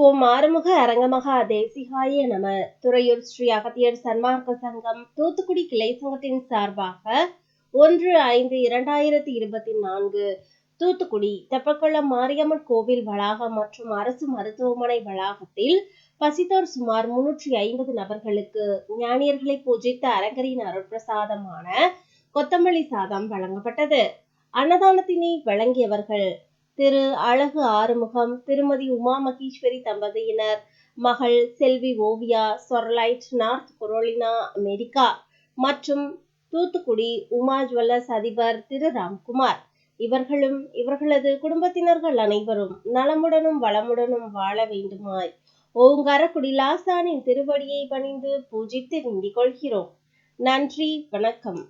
ஓம் ஆறுமுக அரங்கமகா தேசிகாய நம. துறையூர் ஸ்ரீ அகத்தியர் சன்மார்க்க சங்கம் தூத்துக்குடி கிளை சங்கத்தின் சார்பாக ஒன்று ஐந்து இரண்டாயிரத்தி இருபத்தி நான்கு தூத்துக்குடி தெப்பக்குளம் மாரியம்மன் கோவில் வளாகம் மற்றும் அரசு மருத்துவமனை வளாகத்தில் பசித்தோர் சுமார் முன்னூற்றி ஐம்பது நபர்களுக்கு ஞானியர்களை பூஜித்த அரங்கரின் அருட்பிரசாதமான கொத்தமல்லி சாதம் வழங்கப்பட்டது. அன்னதானத்தினை வழங்கியவர்கள் திரு அழகு ஆறுமுகம் திருமதி உமா மகேஸ்வரி தம்பதியினர் மகள் செல்வி Oviya Charlotte North Carolina America மற்றும் தூத்துக்குடி உமா ஜுவல்லர்ஸ் அதிபர் திரு ராம்குமார். இவர்களும் இவர்களது குடும்பத்தினர்கள் அனைவரும் நலமுடனும் வளமுடனும் வாழ வேண்டுமாய் ஓங்காரக்குடி லாசானின் திருவடியை பணிந்து பூஜித்து வேண்டிக் கொள்கிறோம். நன்றி வணக்கம்.